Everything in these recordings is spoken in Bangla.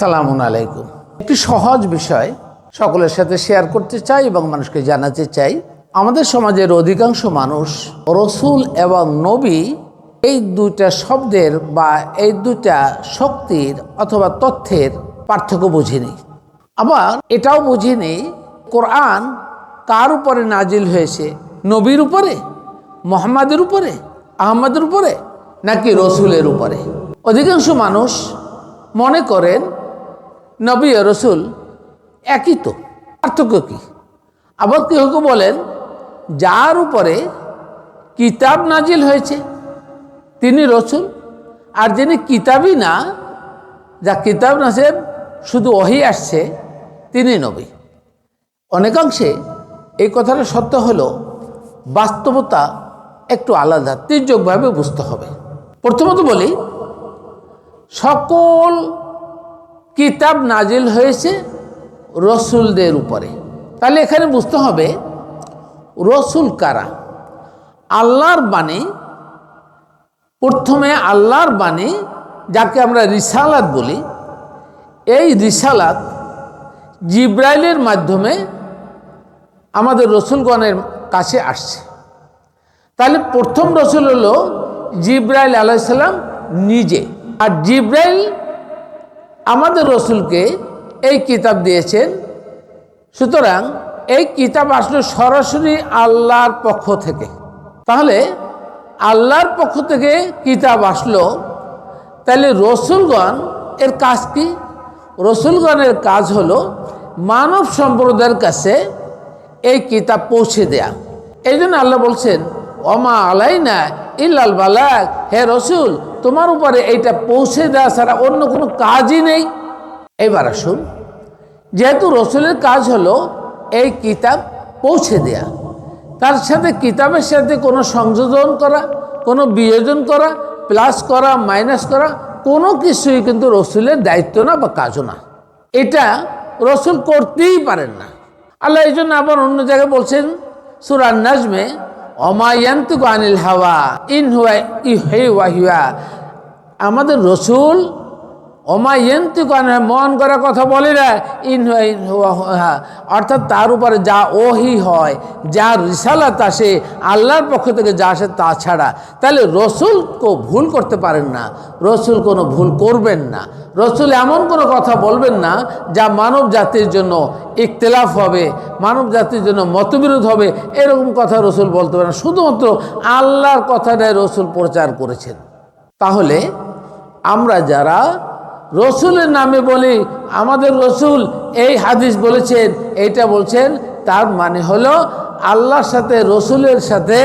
সালামুন আলাইকুম। একটি সহজ বিষয় সকলের সাথে শেয়ার করতে চাই এবং মানুষকে জানাতে চাই, আমাদের সমাজের অধিকাংশ মানুষ রসুল এবং নবী এই দুইটা শব্দের বা এই দুইটা শক্তির অথবা তথ্যের পার্থক্য বুঝিনি। আবার এটাও বুঝিনি, কোরআন কার উপরে নাজিল হয়েছে? নবীর উপরে? মোহাম্মদের উপরে? আহমদের উপরে? নাকি রসুলের উপরে? অধিকাংশ মানুষ মনে করেন নবী ও রসুল একই তো। পার্থক্য কী? আবার কেউ কেউ বলেন, যার উপরে কিতাব নাজিল হয়েছে, তিনি রসুল, আর যিনি কিতাবই না, যা কিতাব নাসেব শুধু ওহি আসছে, তিনি নবী। অনেকাংশে এই কথাটা সত্য হলো, বাস্তবতা একটু আলাদা, তির্যকভাবে বুঝতে হবে। প্রথমত বলি, সকল কিতাব নাজিল হয়েছে রসুলদের উপরে। তাহলে এখানে বুঝতে হবে, রসুল কারা? আল্লাহর বাণী, প্রথমে আল্লাহর বাণী, যাকে আমরা রিসালাত বলি, এই রিসালাত জিব্রাইলের মাধ্যমে আমাদের রসুলগণের কাছে আসছে। তাহলে প্রথম রসুল হলো জিব্রাইল আলাইসাল্লাম নিজে। আর জিব্রাইল আমাদের রসুলকে এই কিতাব দিয়েছেন। সুতরাং এই কিতাব আসলে সরাসরি আল্লাহর পক্ষ থেকে। তাহলে আল্লাহর পক্ষ থেকে কিতাব আসলো। তাহলে রসুলগণ এর কাজ কি? রসুলগণের কাজ হলো মানব সম্প্রদায়ের কাছে এই কিতাব পৌঁছে দেয়া। এই জন্য আল্লাহ বলছেন অমা আলাই না ইল্লাল বালাক হে রসুল, তোমার উপরে এইটা পৌঁছে দেওয়া ছাড়া অন্য কোনো কাজই নেই। এবার আসুন, যেহেতু রসুলের কাজ হলো এই কিতাব পৌঁছে দেয়া, তার সাথে কিতাবের সাথে কোনো সংযোজন করা, কোনো বিয়োজন করা প্লাস করা মাইনাস করা, কোনো কিছুই কিন্তু রসুলের দায়িত্ব না বা কাজও না। এটা রসুল করতেই পারেন না। আল্লাহ এই জন্য আবার অন্য জায়গায় বলছেন সুরান নাজমে অমায়ান্তুক আনিল হাওয়া ইন হুয়া ই হে ওয়াহিয়া। আমাদের রসুল অমায়ন্তুক মন করা কথা বলি না ইন। অর্থাৎ তার উপরে যা ওহি হয়, যা রিসালাত আসে, আল্লাহর পক্ষ থেকে যা আসে তা ছাড়া। তাহলে রসুল কো ভুল করতে পারেন না, রসুল কোনো ভুল করবেন না। রসুল এমন কোনো কথা বলবেন না, যা মানব জাতির জন্য ইখতলাফ হবে, মানব জাতির জন্য মতবিরোধ হবে, এরকম কথা রসুল বলতে পারেন শুধুমাত্র আল্লাহর কথাটাই রসুল প্রচার করেছেন। তাহলে আমরা যারা রসুলের নামে বলি, আমাদের রসুল এই হাদিস বলেছেন, এইটা বলছেন, তার মানে হলো আল্লাহর সাথে রসুলের সাথে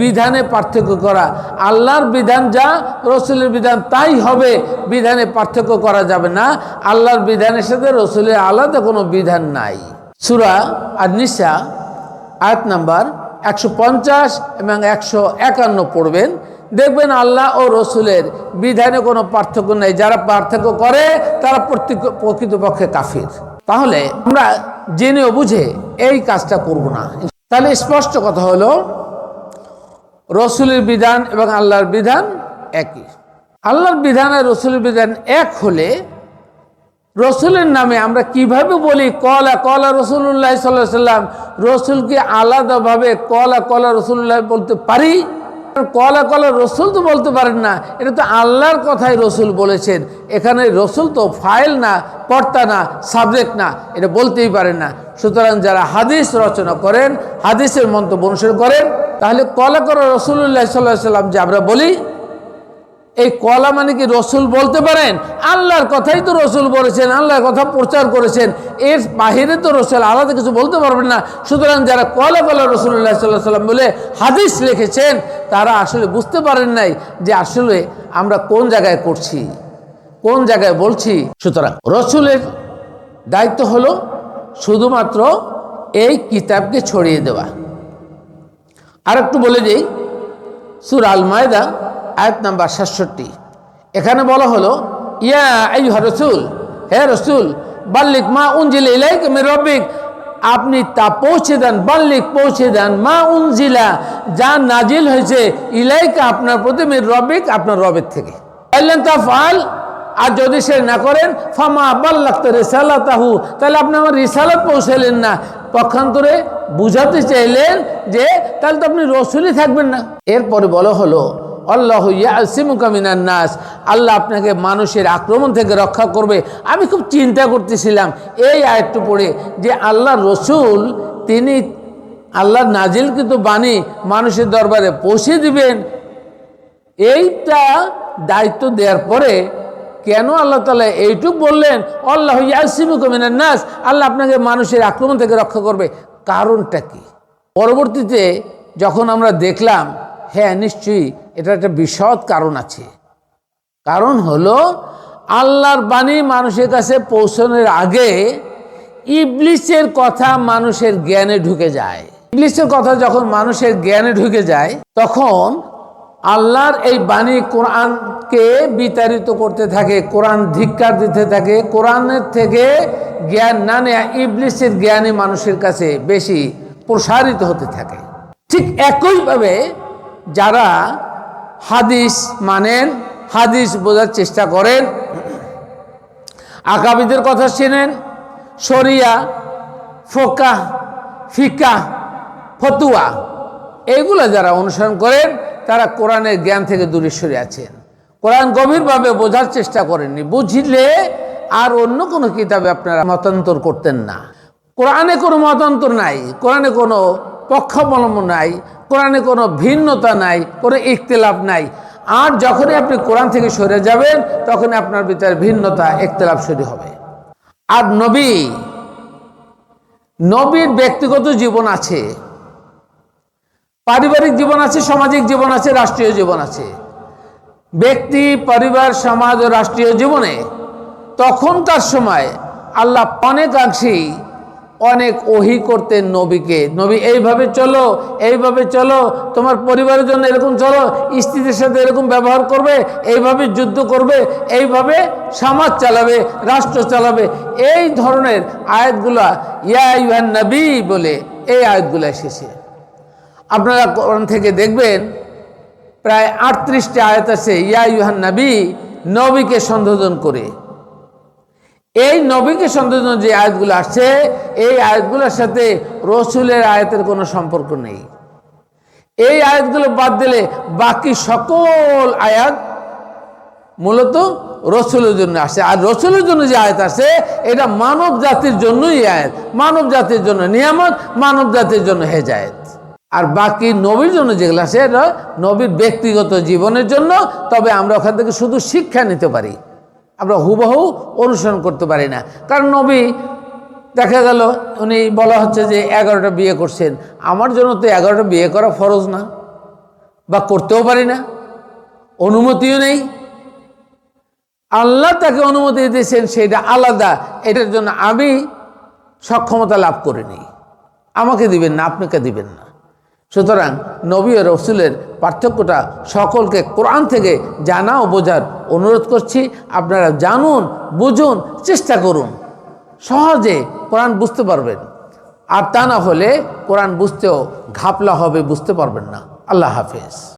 বিধানে পার্থক্য করা। আল্লাহর বিধান যা, রসুলের বিধান তাই হবে, বিধানে পার্থক্য করা যাবে না। আল্লাহর বিধানের সাথে রসুলের আলাদা কোনো বিধান নাই। সুরা আর নিশা আয়াত নাম্বার একশো পঞ্চাশ এবং একশো একান্ন পড়বেন। দেখবেন আল্লাহ ও রসুলের বিধানে কোনো পার্থক্য নেই। যারা পার্থক্য করে, তারা প্রকৃতপক্ষে কাফির। তাহলে আমরা জেনেও বুঝে এই কাজটা করব না। তাহলে স্পষ্ট কথা হলো, রসুলের বিধান এবং আল্লাহর বিধান একই। আল্লাহর বিধান আর রসুলের বিধান এক হলে রসুলের নামে আমরা কীভাবে বলি, কলা কলা রসুল্লাহ সাল্লাহ সাল্লাম রসুলকে আলাদাভাবে কলা কলা রসুল্লাহ বলতে পারি? কলা কলা রসুল তো বলতে পারেন না। এটা তো আল্লাহর কথাই রসুল বলেছেন। এখানে রসুল তো ফাইল না, কর্তা না, সাবজেক্ট না, এটা বলতেই পারেন না। সুতরাং যারা হাদিস রচনা করেন, হাদিসের মন্তব্য অনুসরণ করেন, তাহলে কলা কলা রসুল্লাহ সাল্লাহ সাল্লাম যে আমরা বলি এই কলা মানে কি রসুল বলতে পারেন? আল্লাহর কথাই তো রসুল বলেছেন, আল্লাহর কথা প্রচার করেছেন। এর বাহিরে তো রসুল আলাদা কিছু বলতে পারবেন না। সুতরাং যারা কলা কলা রসুল্লাহ সাল্লাহ সাল্লাম বলে হাদিস লিখেছেন, তারা আসলে বুঝতে পারেন নাই যে আসলে আমরা কোন জায়গায় করছি, কোন জায়গায় বলছি। সুতরাং রসুলের দায়িত্ব হলো শুধুমাত্র এই কিতাবকে ছড়িয়ে দেওয়া। আর একটু বলে দিই, সুর আল মায়দা আয়াত নাম্বার সাতষট্টি। এখানে বলা হলো, ইয়া এই রসুল, হে রসুল বাল্লিক মা উনজিল ইলাইক রব্বিক। আপনি তা পৌঁছে দেন বাল্লিক পৌঁছে দেন, মা উনজিলা, যা নাজিল হয়েছে ইলাইকা আপনার প্রতি মির রব্বিক, আপনার রবের থেকে। আল্লাহ তা ফাল আর যদি সে না করেন, ফামা আব্বাল লাগতো রেসালাতাহু, তাহলে আপনি আমার রিসালাত পৌঁছালেন না। পক্ষান্তরে বুঝাতে চাইলেন যে, তাহলে তো আপনি রসুলই থাকবেন না। এরপরে বলা হলো আল্লাহ নাস। আল্লাহ আপনাকে মানুষের আক্রমণ থেকে রক্ষা করবে। আমি খুব চিন্তা করতেছিলাম এই আয়ট্টু পড়ে যে আল্লাহ রসুল, তিনি আল্লাহর নাজিলকৃত বাণী মানুষের দরবারে পৌঁছে দিবেন। এইটা দায়িত্ব দেওয়ার পরে কেন আল্লাহ তালা এইটুক বললেন, আল্লাহ ইয়াসিমুকমিনার নাস আল্লাহ আপনাকে মানুষের আক্রমণ থেকে রক্ষা করবে। কারণটা কি? পরবর্তীতে যখন আমরা দেখলাম হ্যাঁ নিশ্চয়ই এটা একটা বিশদ কারণ আছে। কারণ হলো, আল্লাহর বাণী মানুষের কাছে পৌঁছানোর আগে ইবলিসের কথা মানুষের জ্ঞানে ঢুকে যায়। ইবলিসের কথা যখন মানুষের জ্ঞানে ঢুকে যায়, তখন আল্লাহর এই বাণী কোরআনকে বিতাড়িত করতে থাকে, কোরআন ধিক্কার দিতে থাকে। কোরআনের থেকে জ্ঞান না নেয়া ইবলিসের জ্ঞানই মানুষের কাছে বেশি প্রসারিত হতে থাকে। ঠিক একইভাবে যারা হাদিস মানেন, হাদিস বোঝার চেষ্টা করেন। আকাবিদের কথা চেনেন, শরিয়া, ফোকা, ফিকা, ফতুয়া, এইগুলো যারা অনুসরণ করেন, তারা কোরআনের জ্ঞান থেকে দূরে সরে আছেন। কোরআন গভীরভাবে বোঝার চেষ্টা করেননি। বুঝলে আর অন্য কোনো কিতাবে আপনারা মতান্তর করতেন না। কোরআনে কোনো মতান্তর নাই। কোরআনে কোনো পক্ষাবলম্বন নাই, কোরআনে কোনো ভিন্নতা নাই, কোনো ইখতলাফ নাই। আর যখনই আপনি কোরআন থেকে সরে যাবেন তখন আপনার ভিতরে ভিন্নতা, ইখতলাফ শুরু হবে। আর নবী, নবীর ব্যক্তিগত জীবন আছে, পারিবারিক জীবন আছে, সামাজিক জীবন আছে, রাষ্ট্রীয় জীবন আছে। ব্যক্তি, পরিবার, সমাজ ও রাষ্ট্রীয় জীবনে তখনকার সময় আল্লাহ অনেকাংশেই অনেক ওহি করতেন নবীকে। নবী, এইভাবে চলো এইভাবে চলো, তোমার পরিবারের জন্য এরকম চলো, স্ত্রীদের সাথে এরকম ব্যবহার করবে, এইভাবে যুদ্ধ করবে, এইভাবে সমাজ চালাবে, রাষ্ট্র চালাবে। এই ধরনের আয়াতগুলা ইয়া নবী বলে এই আয়াতগুলো এসেছে। আপনারা কোরআন থেকে দেখবেন, প্রায় আটত্রিশটি আয়াত আছে, ইয়া ইউহান নবী, নবীকে সম্বোধন করে। এই নবীকে সম্বোধন যে আয়াতগুলো আসছে, এই আয়াতগুলোর সাথে রসুলের আয়াতের কোনো সম্পর্ক নেই। এই আয়াতগুলো বাদ দিলে বাকি সকল আয়াত মূলত রসুলের জন্য আসে। আর রসুলের জন্য যে আয়াত আছে এটা মানব জাতির জন্যই আয়াত। মানব জাতির জন্য নিয়ামত, মানব জাতির জন্য হেজায়ত। আর বাকি নবীর জন্য যেগুলো আছে এটা নবীর ব্যক্তিগত জীবনের জন্য, তবে আমরা ওখান থেকে শুধু শিক্ষা নিতে পারি। আমরা হুবহু অনুসরণ করতে পারি না। কারণ নবী, দেখা গেল, উনি বলা হচ্ছে যে এগারোটা বিয়ে করছেন। আমার জন্য তো এগারোটা বিয়ে করা ফরজ না, বা করতেও পারি না, অনুমতিও নেই। আল্লাহ তাকে অনুমতি দিয়েছেন সেটা আলাদা, এটার জন্য আমি সক্ষমতা লাভ করিনি। আমাকে দিবেন না, আপনাকে দিবেন না। সুতরাং নবী ও রসুলের পার্থক্যটা সকলকে কোরআন থেকে জানা ও বোঝার অনুরোধ করছি। আপনারা জানুন, বুঝুন, চেষ্টা করুন। সহজে কোরআন বুঝতে পারবেন। আর তা না হলে কোরআন বুঝতেও ঘাপলা হবে, বুঝতে পারবেন না। আল্লাহ হাফেজ।